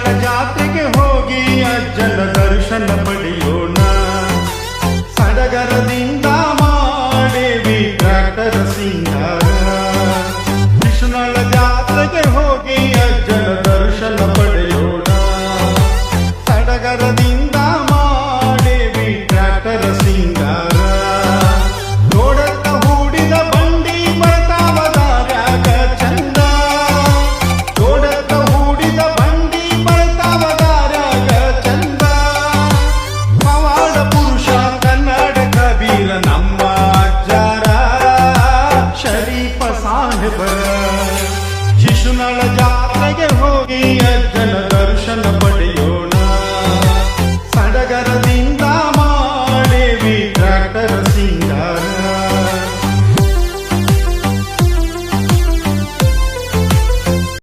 ಶಿಶುನಾಳ ಜಾತ್ರೆಗೆ ಹೋಗಿ ಅಜ್ಜನ ದರ್ಶನ ಪಡೆಯೋಣ. ಸಡಗರದಿಂದ ಮಾಡೇವಿ ಟ್ರ್ಯಾಕ್ಟರ್ ಸಿಂಗಾರ. ಶಿಶುನಾಳ ಜಾತ್ರೆಗೆ ಹೋಗಿ ಅಜ್ಜನ ದರ್ಶನ ಪಡೆಯೋಣ. ಸಡಗರದಿಂದ ಶರೀಫ ಸಾಹೇಬರ ಶಿಶುನಳ ಜಾತ್ರೆಗೆ ಹೋಗಿ ಅಜ್ಜನ ದರ್ಶನ ಪಡೆಯೋಣ. ಸಡಗರದಿಂದ ಮಾಡೇವಿ